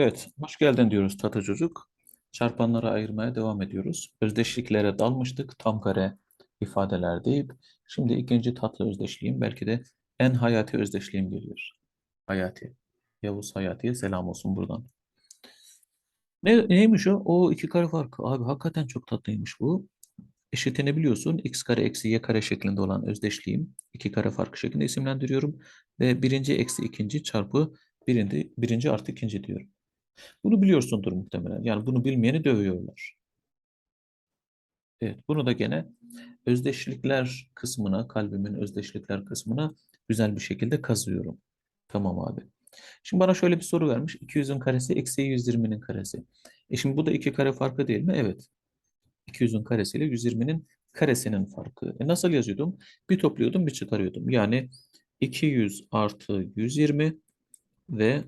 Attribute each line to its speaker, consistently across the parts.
Speaker 1: Evet, hoş geldin diyoruz Tata Çocuk. Çarpanları ayırmaya devam ediyoruz. Özdeşliklere dalmıştık. Tam kare ifadeler deyip. Şimdi ikinci tatlı özdeşliğim. Belki de en hayati özdeşliğim geliyor. Hayati. Yavuz Hayati'ye selam olsun buradan. Ne, neymiş o? O iki kare farkı. Abi hakikaten çok tatlıymış bu. Eşitini biliyorsun. X kare eksi y kare şeklinde olan özdeşliğim. iki kare farkı şeklinde isimlendiriyorum. Ve birinci eksi ikinci çarpı birinci, birinci artı ikinci diyorum. Bunu biliyorsundur muhtemelen. Yani bunu bilmeyeni dövüyorlar. Evet, bunu da gene özdeşlikler kısmına, kalbimin özdeşlikler kısmına güzel bir şekilde kazıyorum. Tamam abi. Şimdi bana şöyle bir soru vermiş. 200'ün karesi eksi 120'nin karesi. E şimdi bu da iki kare farkı değil mi? Evet. 200'ün karesi ile 120'nin karesinin farkı. E nasıl yazıyordum? Bir topluyordum, bir çıkarıyordum. Yani 200 artı 120 ve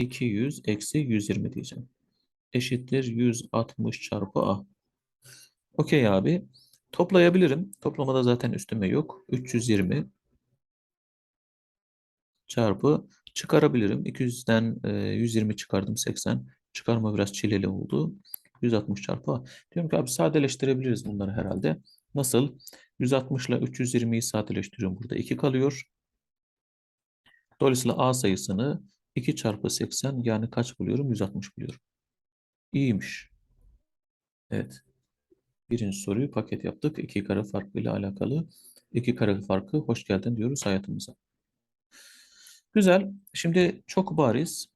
Speaker 1: 200 eksi 120 diyeceğim. Eşittir 160 çarpı A. Okey abi. Toplayabilirim. Toplamada zaten üstüme yok. 320 çarpı çıkarabilirim. 200'den e, 120 çıkardım 80. Çıkarma biraz çileli oldu. 160 çarpı A. Diyorum ki abi sadeleştirebiliriz bunları herhalde. Nasıl? 160 ile 320'yi sadeleştiriyorum. Burada 2 kalıyor. Dolayısıyla A sayısını 2 çarpı 80 yani kaç buluyorum? 160 buluyorum. İyiymiş. Evet. Birinci soruyu paket yaptık. İki kare farkı ile alakalı. İki kare farkı hoş geldin diyoruz hayatımıza. Güzel. Şimdi çok bariz.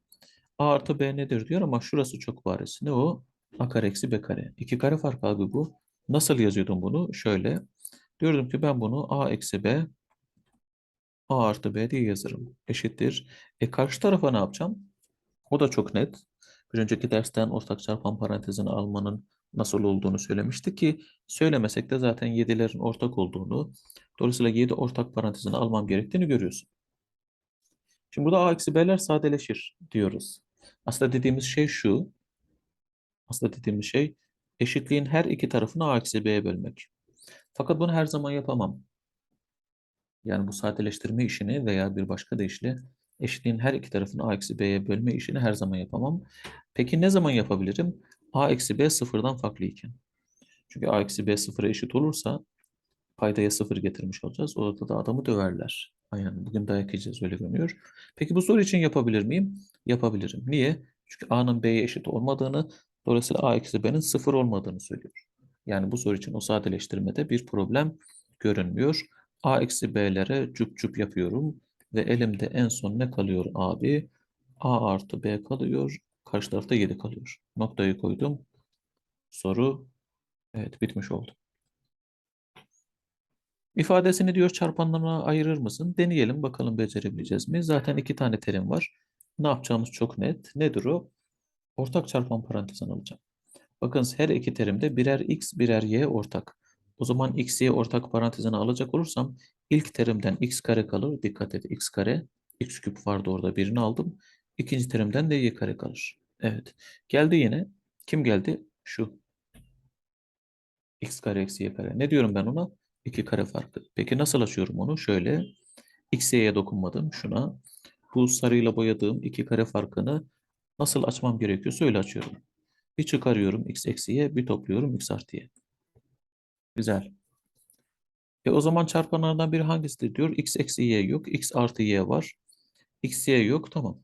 Speaker 1: A artı B nedir diyor ama şurası çok bariz. Ne o? A kare eksi B kare. İki kare farkı abi bu. Nasıl yazıyordum bunu? Şöyle. Diyordum ki ben bunu A eksi B A artı B diye yazarım. Eşittir. E karşı tarafa ne yapacağım? O da çok net. Bir önceki dersten ortak çarpan parantezini almanın nasıl olduğunu söylemişti ki söylemesek de zaten 7'lerin ortak olduğunu dolayısıyla 7 ortak parantezini almam gerektiğini görüyorsun. Şimdi burada a eksi b'ler sadeleşir diyoruz. Aslında dediğimiz şey şu. Aslında dediğimiz şey eşitliğin her iki tarafını a eksi b'ye bölmek. Fakat bunu her zaman yapamam. Yani bu sadeleştirme işini veya bir başka deyişle eşitliğin her iki tarafını a eksi b'ye bölme işini her zaman yapamam. Peki ne zaman yapabilirim? a eksi b sıfırdan farklı iken. Çünkü a eksi b sıfıra eşit olursa paydaya sıfır getirmiş olacağız. Orada da adamı döverler. Yani bugün dayak yiyeceğiz öyle görünüyor. Peki bu soru için yapabilir miyim? Yapabilirim. Niye? Çünkü a'nın b'ye eşit olmadığını, dolayısıyla a eksi b'nin sıfır olmadığını söylüyor. Yani bu soru için o sadeleştirmede bir problem görünmüyor. A eksi b'lere cüp cüp yapıyorum ve elimde en son ne kalıyor abi? a artı b kalıyor. Karşı tarafta 7 kalıyor. Noktayı koydum. Soru evet bitmiş oldu. İfadesini diyor çarpanlarına ayırır mısın? Deneyelim bakalım becerebileceğiz mi? Zaten iki tane terim var. Ne yapacağımız çok net. Nedir o? Ortak çarpan parantezini alacağım. Bakın her iki terimde birer x birer y ortak. O zaman x y ortak parantezine alacak olursam ilk terimden x kare kalır. Dikkat et x kare. x küp vardı orada birini aldım. İkinci terimden de y kare kalır. Evet. Geldi yine. Kim geldi? Şu. x kare eksi y kare. Ne diyorum ben ona? 2 kare farkı. Peki nasıl açıyorum onu? Şöyle. x dokunmadım. Şuna. Bu sarıyla boyadığım 2 kare farkını nasıl açmam gerekiyorsa öyle açıyorum. Bir çıkarıyorum x eksi bir topluyorum x artı y. Güzel. E o zaman çarpanlardan biri hangisidir diyor. x eksi y yok. x artı y var. x y yok. Tamam.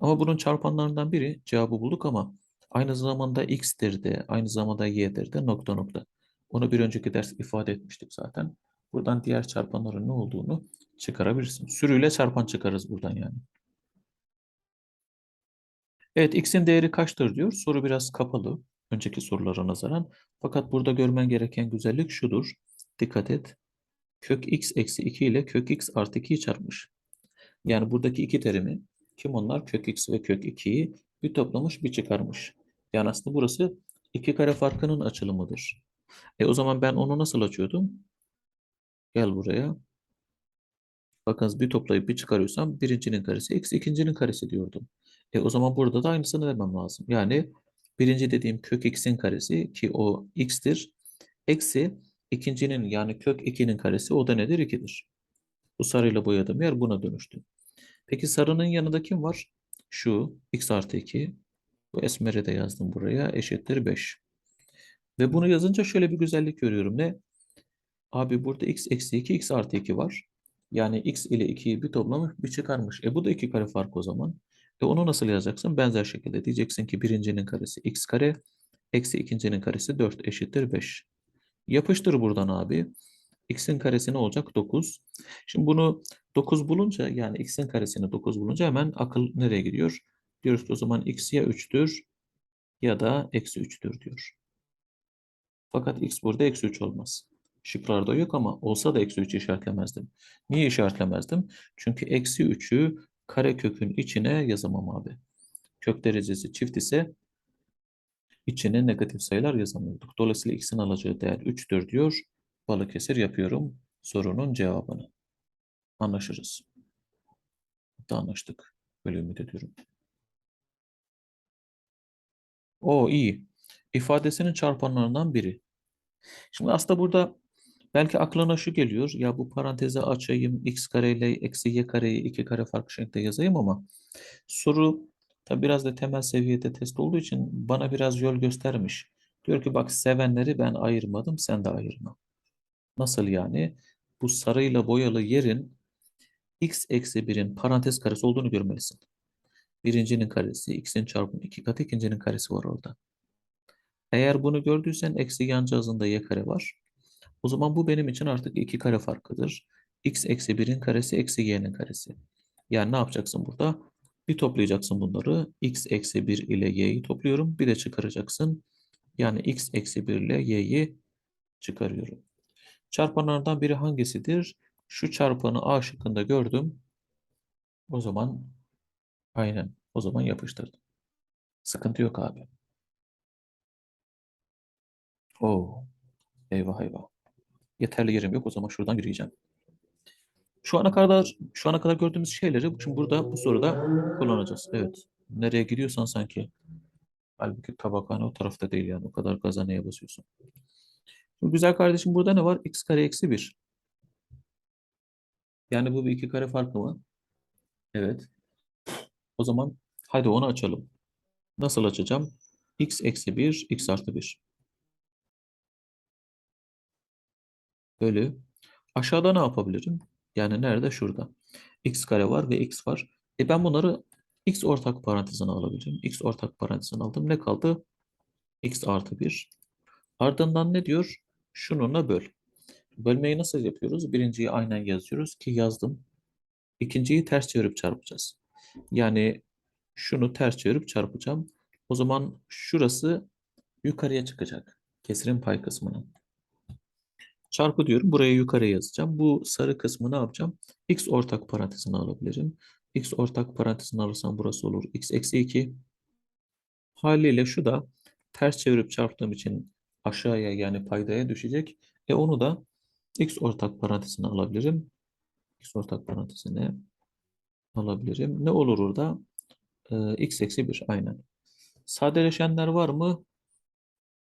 Speaker 1: Ama bunun çarpanlarından biri cevabı bulduk ama aynı zamanda x'tir de aynı zamanda y'dir de nokta nokta. Onu bir önceki ders ifade etmiştik zaten. Buradan diğer çarpanların ne olduğunu çıkarabilirsin. Sürüyle çarpan çıkarız buradan yani. Evet x'in değeri kaçtır diyor. Soru biraz kapalı. Önceki sorulara nazaran. Fakat burada görmen gereken güzellik şudur. Dikkat et. Kök x eksi 2 ile kök x artı 2'yi çarpmış. Yani buradaki iki terimi kim onlar? Kök x ve kök 2'yi bir toplamış bir çıkarmış. Yani aslında burası iki kare farkının açılımıdır. E o zaman ben onu nasıl açıyordum? Gel buraya. Bakınız bir toplayıp bir çıkarıyorsam birincinin karesi eksi ikincinin karesi diyordum. E o zaman burada da aynısını vermem lazım. Yani birinci dediğim kök x'in karesi ki o x'tir. Eksi ikincinin yani kök 2'nin karesi o da nedir? 2'dir. Bu sarıyla boyadığım yer buna dönüştü. Peki sarının yanında kim var? Şu x artı 2. Bu esmeri de yazdım buraya. Eşittir 5. Ve bunu yazınca şöyle bir güzellik görüyorum. Ne? Abi burada x eksi 2, x artı 2 var. Yani x ile 2'yi bir toplamış, bir çıkarmış. E bu da 2 kare fark o zaman. E onu nasıl yazacaksın? Benzer şekilde diyeceksin ki birincinin karesi x kare, eksi ikincinin karesi 4 eşittir 5. Yapıştır buradan abi. x'in karesi ne olacak? 9. Şimdi bunu 9 bulunca yani x'in karesini 9 bulunca hemen akıl nereye gidiyor? Diyoruz ki o zaman x ya 3'tür ya da eksi 3'tür diyor. Fakat x burada eksi 3 olmaz. Şıklarda yok ama olsa da eksi 3 işaretlemezdim. Niye işaretlemezdim? Çünkü eksi 3'ü karekökün içine yazamam abi. Kök derecesi çift ise içine negatif sayılar yazamıyorduk. Dolayısıyla x'in alacağı değer 3'tür diyor. Balıkesir yapıyorum sorunun cevabını. Anlaşırız. Hatta anlaştık. Böyle ümit ediyorum. O iyi. İfadesinin çarpanlarından biri. Şimdi aslında burada belki aklına şu geliyor. Ya bu parantezi açayım. x kare ile eksi y kareyi iki kare farklı şekilde yazayım ama soru tabi biraz da temel seviyede test olduğu için bana biraz yol göstermiş. Diyor ki bak sevenleri ben ayırmadım sen de ayırma. Nasıl yani? Bu sarıyla boyalı yerin x eksi 1'in parantez karesi olduğunu görmelisin. Birincinin karesi x'in çarpımı iki katı ikincinin karesi var orada. Eğer bunu gördüysen eksi yancağızında y kare var. O zaman bu benim için artık iki kare farkıdır. x eksi 1'in karesi eksi y'nin karesi. Yani ne yapacaksın burada? Bir toplayacaksın bunları. x eksi 1 ile y'yi topluyorum. Bir de çıkaracaksın. Yani x eksi 1 ile y'yi çıkarıyorum. Çarpanlardan biri hangisidir? Şu çarpanı A şıkkında gördüm. O zaman aynen o zaman yapıştırdım. Sıkıntı yok abi. Oo. Eyvah eyvah. Yeterli yerim yok o zaman şuradan yürüyeceğim. Şu ana kadar şu ana kadar gördüğümüz şeyleri şimdi burada bu soruda kullanacağız. Evet. Nereye gidiyorsan sanki. Halbuki tabakhane o tarafta değil yani. O kadar gaza neye basıyorsun? Şimdi güzel kardeşim burada ne var? x kare eksi 1. Yani bu bir iki kare farkı mı? Evet. O zaman hadi onu açalım. Nasıl açacağım? x eksi 1, x artı 1. Bölü. Aşağıda ne yapabilirim? Yani nerede? Şurada. x kare var ve x var. E ben bunları x ortak parantezine alabilirim. x ortak parantezine aldım. Ne kaldı? x artı 1. Ardından ne diyor? Şununla böl. Bölmeyi nasıl yapıyoruz? Birinciyi aynen yazıyoruz ki yazdım. İkinciyi ters çevirip çarpacağız. Yani şunu ters çevirip çarpacağım. O zaman şurası yukarıya çıkacak. Kesirin pay kısmının. Çarpı diyorum. Buraya yukarıya yazacağım. Bu sarı kısmı ne yapacağım? X ortak parantezine alabilirim. X ortak parantezine alırsam burası olur. X eksi 2. Haliyle şu da ters çevirip çarptığım için aşağıya yani paydaya düşecek. E onu da X ortak parantezine alabilirim. X ortak parantezine alabilirim. Ne olur orada? Ee, X eksi 1 aynen. Sadeleşenler var mı?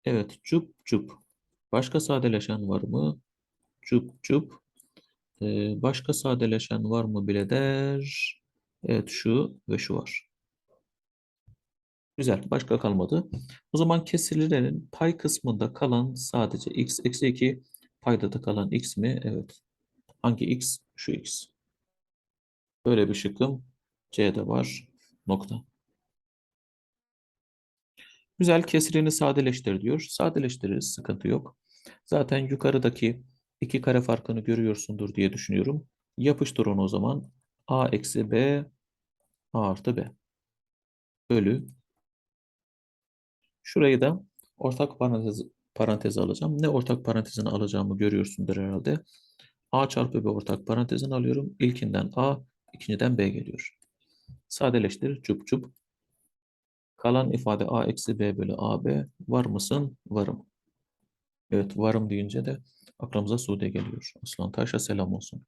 Speaker 1: Evet. Cup cup. Başka sadeleşen var mı? Cup cup. Ee, başka sadeleşen var mı bile der. Evet şu ve şu var. Güzel. Başka kalmadı. O zaman kesirlerin pay kısmında kalan sadece x eksi 2 payda da kalan x mi? Evet. Hangi x? Şu x. Böyle bir şıkkım C'de var. Nokta. Güzel kesirini sadeleştir diyor. Sadeleştiririz. Sıkıntı yok. Zaten yukarıdaki iki kare farkını görüyorsundur diye düşünüyorum. Yapıştır onu o zaman. A eksi B A artı B. Bölü. Şurayı da ortak parantez, paranteze alacağım. Ne ortak parantezini alacağımı görüyorsundur herhalde. A çarpı B ortak parantezini alıyorum. İlkinden A, ikinciden B geliyor. Sadeleştir. Çup çup. Kalan ifade A eksi B bölü AB. Var mısın? Varım. Evet varım deyince de aklımıza Sude geliyor. Aslan Taş'a selam olsun.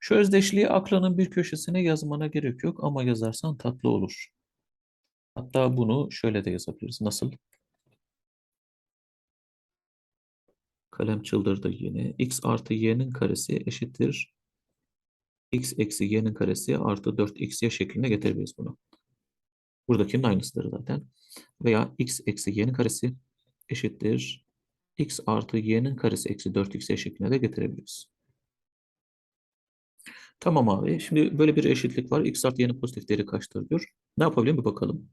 Speaker 1: Şu özdeşliği aklının bir köşesine yazmana gerek yok ama yazarsan tatlı olur. Hatta bunu şöyle de yazabiliriz. Nasıl? Kalem çıldırdı yine. x artı y'nin karesi eşittir x eksi y'nin karesi artı 4xy şeklinde getirebiliriz bunu. Buradakinin aynısıdır zaten. Veya x eksi y'nin karesi eşittir x artı y'nin karesi eksi 4xy şeklinde de getirebiliriz. Tamam abi. Şimdi böyle bir eşitlik var. x artı y'nin pozitif değeri kaçtır diyor. Ne yapabilirim bir bakalım.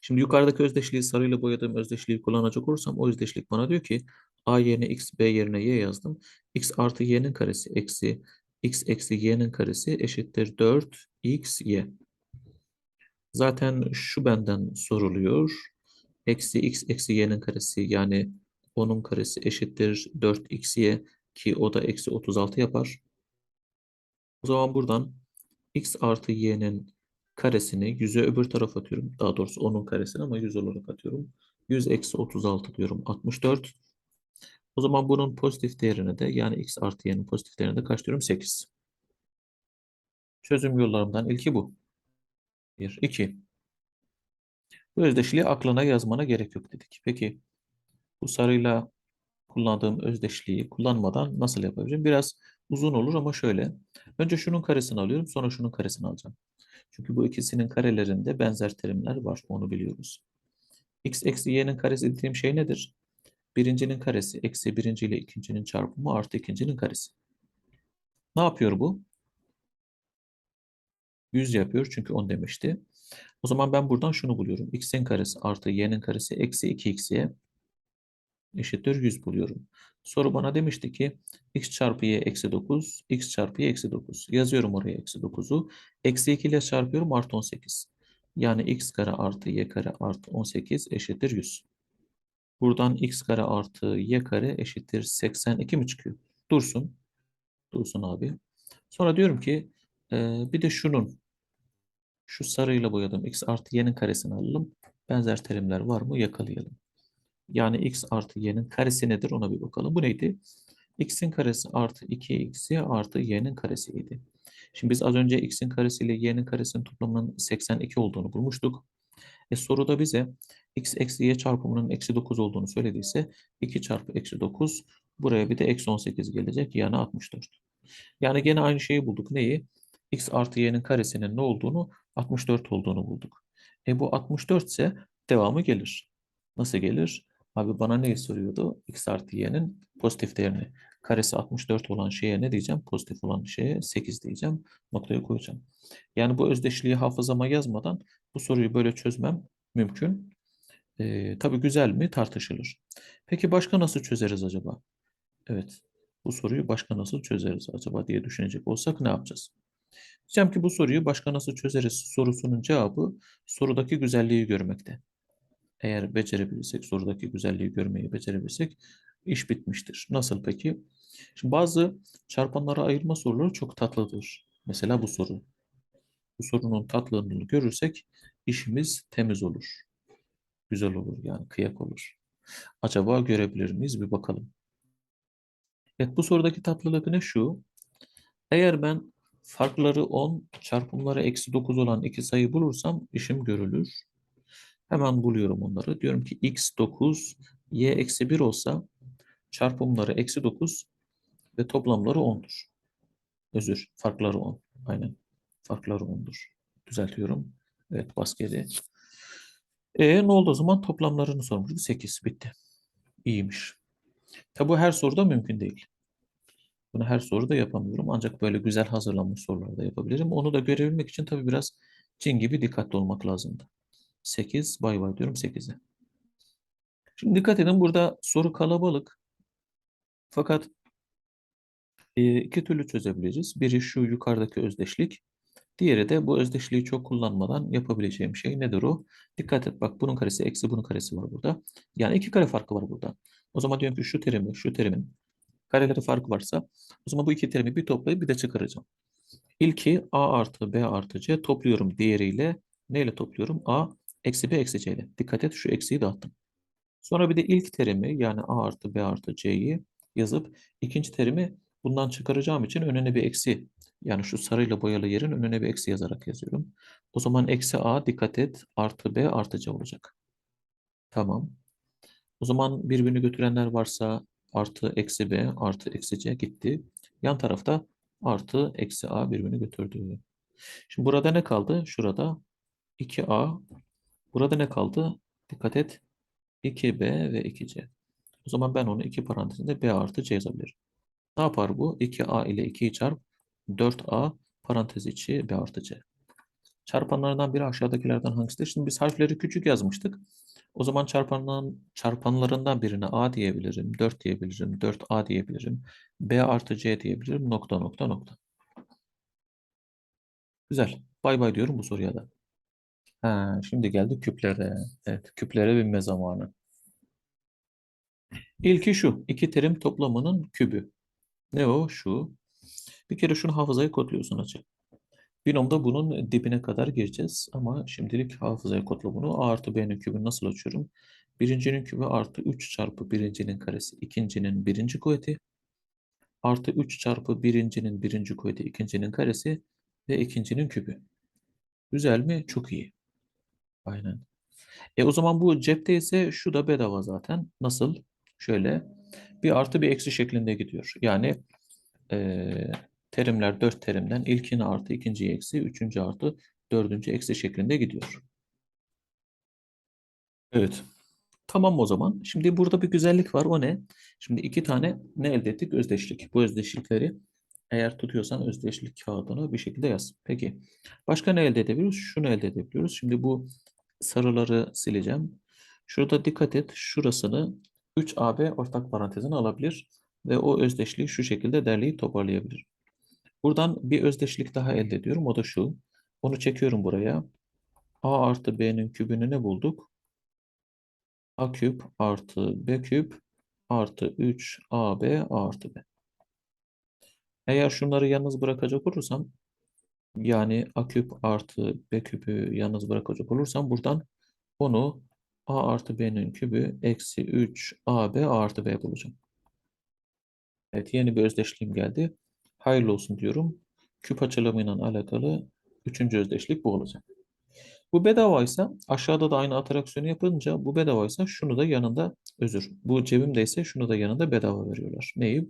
Speaker 1: Şimdi yukarıdaki özdeşliği sarıyla boyadığım özdeşliği kullanacak olursam o özdeşlik bana diyor ki a yerine x, b yerine y yazdım. x artı y'nin karesi eksi x eksi y'nin karesi eşittir 4 x y. Zaten şu benden soruluyor. Eksi x eksi y'nin karesi yani onun karesi eşittir 4 x y ki o da eksi 36 yapar. O zaman buradan x artı y'nin karesini 100'e öbür tarafa atıyorum. Daha doğrusu onun karesini ama 100 olarak atıyorum. 100 eksi 36 diyorum 64. O zaman bunun pozitif değerine de yani x artı y'nin pozitif değerine de kaç diyorum? 8. Çözüm yollarımdan ilki bu. 1, 2. Bu özdeşliği aklına yazmana gerek yok dedik. Peki bu sarıyla kullandığım özdeşliği kullanmadan nasıl yapabilirim? Biraz uzun olur ama şöyle. Önce şunun karesini alıyorum sonra şunun karesini alacağım. Çünkü bu ikisinin karelerinde benzer terimler var. Onu biliyoruz. x eksi y'nin karesi dediğim şey nedir? Birincinin karesi eksi birinci ile ikincinin çarpımı artı ikincinin karesi. Ne yapıyor bu? 100 yapıyor çünkü 10 demişti. O zaman ben buradan şunu buluyorum. x'in karesi artı y'nin karesi eksi 2x'ye eşittir 100 buluyorum. Soru bana demişti ki x çarpı y eksi 9, x çarpı y eksi 9. Yazıyorum oraya eksi 9'u. Eksi 2 ile çarpıyorum artı 18. Yani x kare artı y kare artı 18 eşittir 100. Buradan x kare artı y kare eşittir 82 mi çıkıyor? Dursun. Dursun abi. Sonra diyorum ki e, bir de şunun şu sarıyla boyadım. x artı y'nin karesini alalım. Benzer terimler var mı? Yakalayalım. Yani x artı y'nin karesi nedir ona bir bakalım. Bu neydi? x'in karesi artı 2xy artı y'nin karesiydi. Şimdi biz az önce x'in karesi ile y'nin karesinin toplamının 82 olduğunu bulmuştuk. E soruda bize x eksi y çarpımının eksi 9 olduğunu söylediyse 2 çarpı eksi 9 buraya bir de eksi 18 gelecek yani 64. Yani gene aynı şeyi bulduk. Neyi? X artı y'nin karesinin ne olduğunu 64 olduğunu bulduk. E bu 64 ise devamı gelir. Nasıl gelir? Abi bana neyi soruyordu? x artı y'nin pozitif değerini. Karesi 64 olan şeye ne diyeceğim? Pozitif olan şeye 8 diyeceğim. Noktayı koyacağım. Yani bu özdeşliği hafızama yazmadan bu soruyu böyle çözmem mümkün. Ee, tabii güzel mi tartışılır. Peki başka nasıl çözeriz acaba? Evet. Bu soruyu başka nasıl çözeriz acaba diye düşünecek olsak ne yapacağız? Diyeceğim ki bu soruyu başka nasıl çözeriz sorusunun cevabı sorudaki güzelliği görmekte. Eğer becerebilirsek, sorudaki güzelliği görmeyi becerebilirsek iş bitmiştir. Nasıl peki? Şimdi bazı çarpanlara ayırma soruları çok tatlıdır. Mesela bu soru. Bu sorunun tatlılığını görürsek işimiz temiz olur. Güzel olur yani kıyak olur. Acaba görebilir miyiz? Bir bakalım. Evet bu sorudaki tatlılık ne şu? Eğer ben farkları 10, çarpımları eksi 9 olan iki sayı bulursam işim görülür. Hemen buluyorum onları. Diyorum ki x 9, y eksi 1 olsa çarpımları eksi 9 ve toplamları 10'dur. Özür, farkları 10. Aynen. Farkları 10'dur. Düzeltiyorum. Evet bas geri. E ne oldu o zaman? Toplamlarını sormuştu. 8 bitti. İyiymiş. Tabi bu her soruda mümkün değil. Bunu her soruda yapamıyorum. Ancak böyle güzel hazırlanmış sorularda yapabilirim. Onu da görebilmek için tabii biraz cin gibi dikkatli olmak lazımdı. 8 bay bay diyorum 8'e. Şimdi dikkat edin burada soru kalabalık. Fakat iki türlü çözebiliriz. Biri şu yukarıdaki özdeşlik. Diğeri de bu özdeşliği çok kullanmadan yapabileceğim şey nedir o? Dikkat et bak bunun karesi eksi bunun karesi var burada. Yani iki kare farkı var burada. O zaman diyorum ki şu terimi şu terimin kareleri farkı varsa o zaman bu iki terimi bir toplayıp bir de çıkaracağım. İlki a artı b artı c topluyorum diğeriyle neyle topluyorum? a eksi b eksi c ile. Dikkat et şu eksiyi dağıttım. Sonra bir de ilk terimi yani a artı b artı c'yi yazıp ikinci terimi bundan çıkaracağım için önüne bir eksi yani şu sarıyla boyalı yerin önüne bir eksi yazarak yazıyorum. O zaman eksi a dikkat et artı b artı c olacak. Tamam. O zaman birbirini götürenler varsa artı eksi b artı eksi c gitti. Yan tarafta artı eksi a birbirini götürdü. Şimdi burada ne kaldı? Şurada 2a. Burada ne kaldı? Dikkat et. 2b ve 2c. O zaman ben onu iki parantezinde b artı c yazabilirim. Ne yapar bu? 2a ile 2'yi çarp 4a parantez içi b artı c. Çarpanlardan biri aşağıdakilerden hangisidir? Şimdi biz harfleri küçük yazmıştık. O zaman çarpanlarından, çarpanlarından birine a diyebilirim, 4 diyebilirim, 4a diyebilirim, b artı c diyebilirim, nokta nokta nokta. Güzel. Bay bay diyorum bu soruya da. Ha, şimdi geldi küplere. Evet, küplere binme zamanı. İlki şu. iki terim toplamının kübü. Ne o? Şu. Bir kere şunu hafızaya kodluyorsun açık. Binomda bunun dibine kadar gireceğiz ama şimdilik hafızaya kodla bunu. A artı B'nin kübünü nasıl açıyorum? Birincinin kübü artı 3 çarpı birincinin karesi ikincinin birinci kuvveti artı 3 çarpı birincinin birinci kuvveti ikincinin karesi ve ikincinin kübü. Güzel mi? Çok iyi. Aynen. E o zaman bu cepte ise şu da bedava zaten. Nasıl? Şöyle bir artı bir eksi şeklinde gidiyor. Yani eee, terimler dört terimden ilkini artı ikinciyi eksi, üçüncü artı dördüncü eksi şeklinde gidiyor. Evet. Tamam o zaman. Şimdi burada bir güzellik var. O ne? Şimdi iki tane ne elde ettik? Özdeşlik. Bu özdeşlikleri eğer tutuyorsan özdeşlik kağıdını bir şekilde yaz. Peki. Başka ne elde edebiliyoruz? Şunu elde edebiliyoruz. Şimdi bu sarıları sileceğim. Şurada dikkat et. Şurasını 3AB ortak parantezine alabilir ve o özdeşliği şu şekilde derleyip toparlayabilir. Buradan bir özdeşlik daha elde ediyorum. O da şu. Onu çekiyorum buraya. A artı B'nin kübünü ne bulduk? A küp artı B küp artı 3 AB artı B. Eğer şunları yalnız bırakacak olursam yani A küp artı B küpü yalnız bırakacak olursam buradan onu A artı B'nin kübü eksi 3 AB artı B bulacağım. Evet yeni bir özdeşliğim geldi. Hayırlı olsun diyorum. Küp açılımıyla alakalı üçüncü özdeşlik bu olacak. Bu bedavaysa aşağıda da aynı ateraksiyonu yapınca bu bedavaysa şunu da yanında özür. Bu cebimdeyse şunu da yanında bedava veriyorlar. Neyi?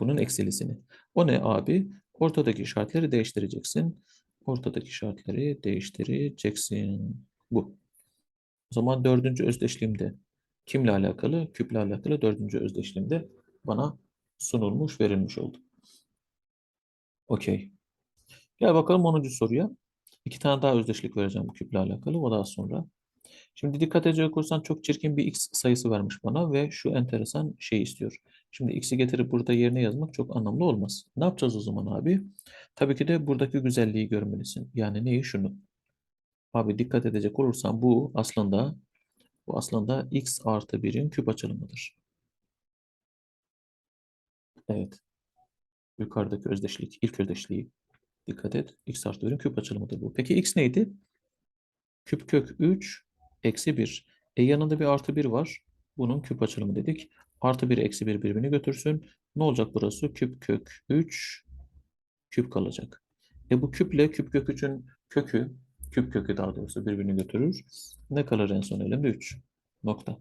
Speaker 1: Bunun eksilisini. O ne abi? Ortadaki işaretleri değiştireceksin. Ortadaki işaretleri değiştireceksin. Bu. O zaman dördüncü özdeşliğimde kimle alakalı? Küple alakalı dördüncü özdeşliğimde bana sunulmuş, verilmiş oldu. Okey. Gel bakalım 10. soruya. İki tane daha özdeşlik vereceğim bu küple alakalı. O daha sonra. Şimdi dikkat edecek olursan çok çirkin bir x sayısı vermiş bana ve şu enteresan şey istiyor. Şimdi x'i getirip burada yerine yazmak çok anlamlı olmaz. Ne yapacağız o zaman abi? Tabii ki de buradaki güzelliği görmelisin. Yani neyi? Şunu. Abi dikkat edecek olursan bu aslında bu aslında x artı 1'in küp açılımıdır. Evet. Yukarıdaki özdeşlik, ilk özdeşliği dikkat et. x artı 1'in küp açılımıdır bu. Peki x neydi? Küp kök 3 eksi 1. E yanında bir artı 1 var. Bunun küp açılımı dedik. Artı 1 eksi 1 birbirini götürsün. Ne olacak burası? Küp kök 3 küp kalacak. E bu küple küp kök 3'ün kökü, küp kökü daha doğrusu birbirini götürür. Ne kalır en son elimde? 3. Nokta.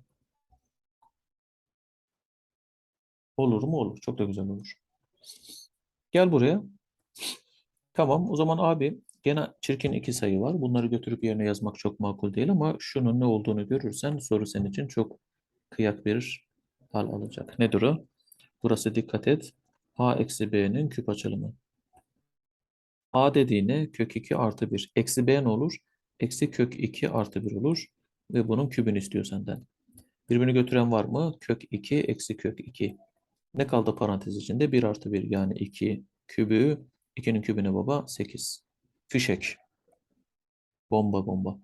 Speaker 1: Olur mu? Olur. Çok da güzel olur. Gel buraya. Tamam. O zaman abi gene çirkin iki sayı var. Bunları götürüp yerine yazmak çok makul değil ama şunun ne olduğunu görürsen soru senin için çok kıyak bir hal alacak. Nedir o? Burası dikkat et. A eksi B'nin küp açılımı. A dediğine kök 2 artı 1. Eksi B ne olur? Eksi kök 2 artı 1 olur. Ve bunun kübünü istiyor senden. Birbirini götüren var mı? Kök 2 eksi kök 2. Ne kaldı parantez içinde? 1 artı 1 yani 2 kübü. 2'nin kübüne baba 8. Fişek. Bomba bomba.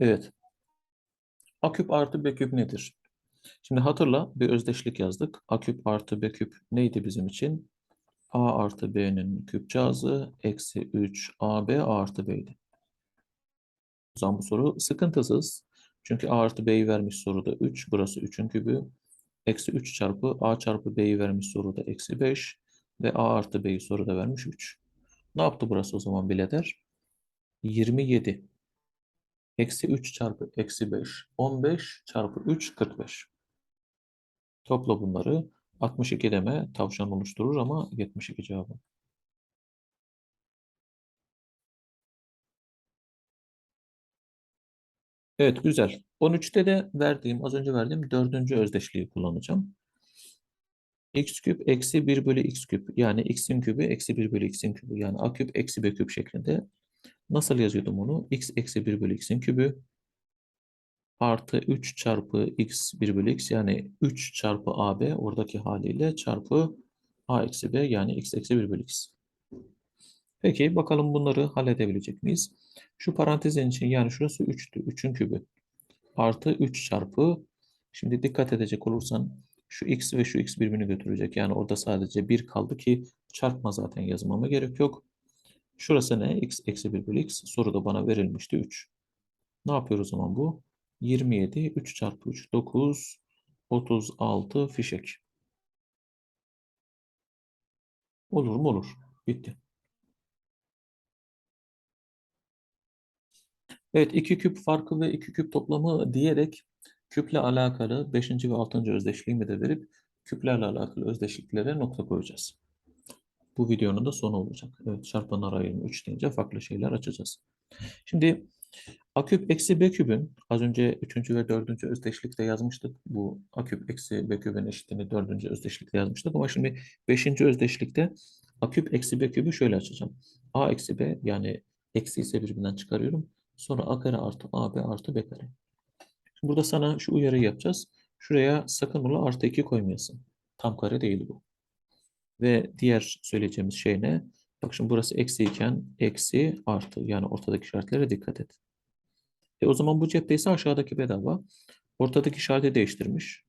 Speaker 1: Evet. A küp artı B küp nedir? Şimdi hatırla bir özdeşlik yazdık. A küp artı B küp neydi bizim için? A artı B'nin küp cazı eksi 3 AB artı B'ydi. O zaman bu soru sıkıntısız. Çünkü A artı B'yi vermiş soruda 3. Burası 3'ün kübü. Eksi 3 çarpı A çarpı B'yi vermiş soruda eksi 5. Ve A artı B'yi soruda vermiş 3. Ne yaptı burası o zaman birader? 27. Eksi 3 çarpı eksi 5. 15 çarpı 3 45. Topla bunları. 62 deme tavşan oluşturur ama 72 cevabı. Evet güzel. 13'te de verdiğim az önce verdiğim dördüncü özdeşliği kullanacağım. x küp eksi 1 bölü x küp yani x'in kübü eksi 1 bölü x'in kübü yani a küp eksi b küp şeklinde. Nasıl yazıyordum onu? x eksi 1 bölü x'in kübü artı 3 çarpı x 1 bölü x yani 3 çarpı ab oradaki haliyle çarpı a eksi b yani x eksi 1 bölü x. Peki bakalım bunları halledebilecek miyiz? Şu parantezin için yani şurası 3'tü. 3'ün kübü. Artı 3 çarpı şimdi dikkat edecek olursan şu x ve şu x birbirini götürecek. Yani orada sadece 1 kaldı ki çarpma zaten yazmama gerek yok. Şurası ne? x eksi 1 bölü x. Soruda bana verilmişti 3. Ne yapıyoruz o zaman bu? 27, 3 çarpı 3, 9, 36 fişek. Olur mu? Olur. Bitti. Evet, iki küp farkı ve iki küp toplamı diyerek küple alakalı 5. ve 6. özdeşliğimi de verip küplerle alakalı özdeşliklere nokta koyacağız. Bu videonun da sonu olacak. Evet, çarpanlar ayrımı 3 deyince farklı şeyler açacağız. Şimdi A küp eksi B kübün az önce 3. ve 4. özdeşlikte yazmıştık. Bu A küp eksi B kübün eşitliğini 4. özdeşlikte yazmıştık. Ama şimdi 5. özdeşlikte A küp eksi B kübü şöyle açacağım. A eksi B yani eksi ise birbirinden çıkarıyorum. Sonra A kare artı AB artı B kare. Şimdi burada sana şu uyarıyı yapacağız. Şuraya sakın ola artı 2 koymayasın. Tam kare değil bu. Ve diğer söyleyeceğimiz şey ne? Bak şimdi burası eksi iken eksi artı yani ortadaki işaretlere dikkat et. E o zaman bu cepte ise aşağıdaki bedava. Ortadaki işareti değiştirmiş.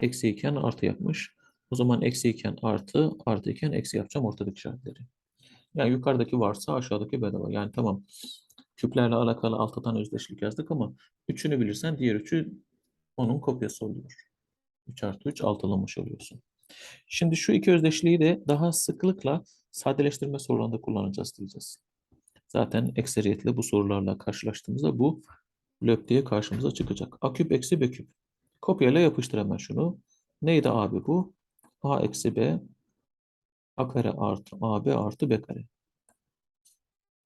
Speaker 1: Eksi iken artı yapmış. O zaman eksi iken artı, artı iken eksi yapacağım ortadaki işaretleri. Yani yukarıdaki varsa aşağıdaki bedava. Yani tamam küplerle alakalı 6 tane özdeşlik yazdık ama üçünü bilirsen diğer üçü onun kopyası oluyor. 3 artı 3 altılamış oluyorsun. Şimdi şu iki özdeşliği de daha sıklıkla sadeleştirme sorularında kullanacağız diyeceğiz. Zaten ekseriyetle bu sorularla karşılaştığımızda bu löp diye karşımıza çıkacak. A küp eksi B küp. Kopyayla yapıştır hemen şunu. Neydi abi bu? A eksi B A kare artı AB artı B kare.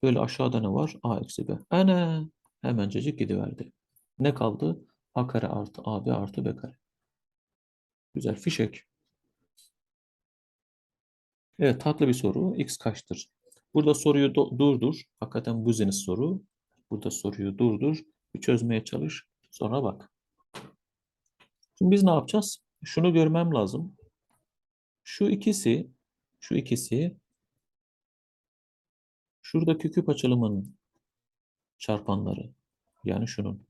Speaker 1: Böyle aşağıda ne var? A eksi B. Ana hemencecik gidiverdi. Ne kaldı? A kare artı AB artı B kare. Güzel fişek. Evet tatlı bir soru. X kaçtır? Burada soruyu durdur. Hakikaten bu zeniz soru. Burada soruyu durdur. Bir çözmeye çalış. Sonra bak. Şimdi biz ne yapacağız? Şunu görmem lazım. Şu ikisi, şu ikisi şuradaki küp açılımın çarpanları. Yani şunun.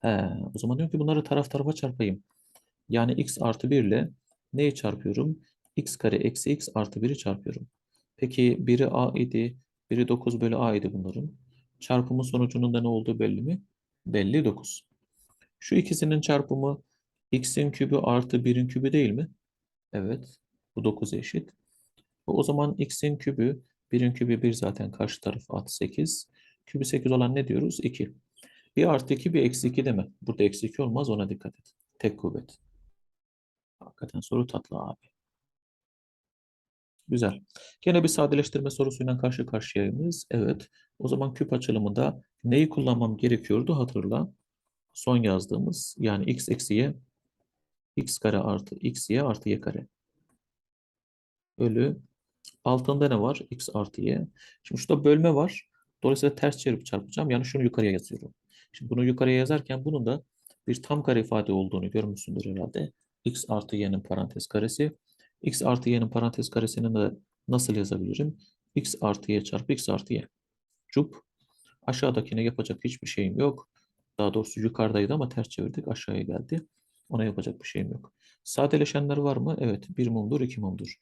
Speaker 1: He, o zaman diyorum ki bunları taraf tarafa çarpayım. Yani x artı 1 ile neyi çarpıyorum? x kare eksi x artı 1'i çarpıyorum. Peki biri a idi, biri 9 bölü a idi bunların. Çarpımı sonucunun da ne olduğu belli mi? Belli 9. Şu ikisinin çarpımı x'in kübü artı 1'in kübü değil mi? Evet. Bu 9 eşit. O zaman x'in kübü 1'in kübü 1 zaten karşı taraf at 8. Kübü 8 olan ne diyoruz? 2. Bir artı 2 bir eksi 2 deme. Burada eksi 2 olmaz ona dikkat et. Tek kuvvet. Hakikaten soru tatlı abi. Güzel. Gene bir sadeleştirme sorusuyla karşı karşıyayız. Evet. O zaman küp açılımında neyi kullanmam gerekiyordu hatırla. Son yazdığımız yani x eksi y x kare artı x y artı y kare. Bölü altında ne var? x artı y. Şimdi şurada bölme var. Dolayısıyla ters çevirip çarpacağım. Yani şunu yukarıya yazıyorum. Şimdi bunu yukarıya yazarken bunun da bir tam kare ifade olduğunu görmüşsündür herhalde. x artı y'nin parantez karesi x artı y'nin parantez karesini de nasıl yazabilirim? x artı y çarpı x artı y. Cup. Aşağıdakine yapacak hiçbir şeyim yok. Daha doğrusu yukarıdaydı ama ters çevirdik aşağıya geldi. Ona yapacak bir şeyim yok. Sadeleşenler var mı? Evet. Bir mumdur, iki mumdur.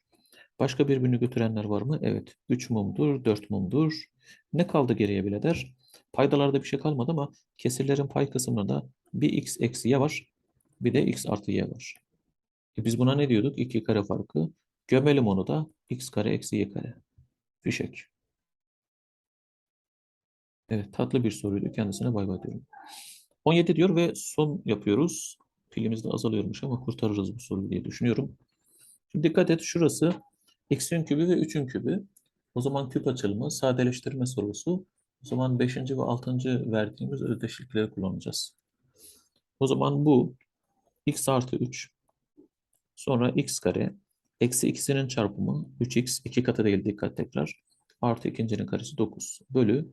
Speaker 1: Başka birbirini götürenler var mı? Evet. Üç mumdur, dört mumdur. Ne kaldı geriye birader? Paydalarda bir şey kalmadı ama kesirlerin pay kısmında bir x eksi y var. Bir de x artı y var. E biz buna ne diyorduk? 2 kare farkı. Gömelim onu da. x kare eksi y kare. Fişek. Evet tatlı bir soruydu. Kendisine bay bay diyorum. 17 diyor ve son yapıyoruz. Pilimiz de azalıyormuş ama kurtarırız bu soruyu diye düşünüyorum. Şimdi dikkat et şurası x'in kübü ve 3'ün kübü. O zaman küp açılımı sadeleştirme sorusu. O zaman 5. ve 6. verdiğimiz özdeşlikleri kullanacağız. O zaman bu x artı 3 sonra x kare eksi x'inin çarpımı 3x 2 katı değil dikkat tekrar artı ikincinin karesi 9 bölü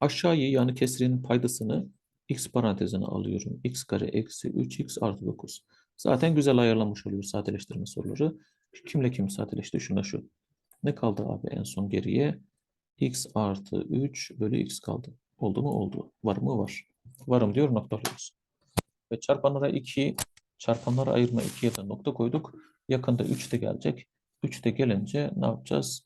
Speaker 1: aşağıyı yani kesrinin paydasını x parantezine alıyorum. x kare eksi 3x artı 9. Zaten güzel ayarlanmış oluyor sadeleştirme soruları. Kimle kim sadeleşti? Şuna şu. Ne kaldı abi en son geriye? x artı 3 bölü x kaldı. Oldu mu? Oldu. Var mı? Var. Varım diyor noktalıyoruz. Ve çarpanlara 2, çarpanlara ayırma 2'ye de nokta koyduk. Yakında 3 de gelecek. 3 de gelince ne yapacağız?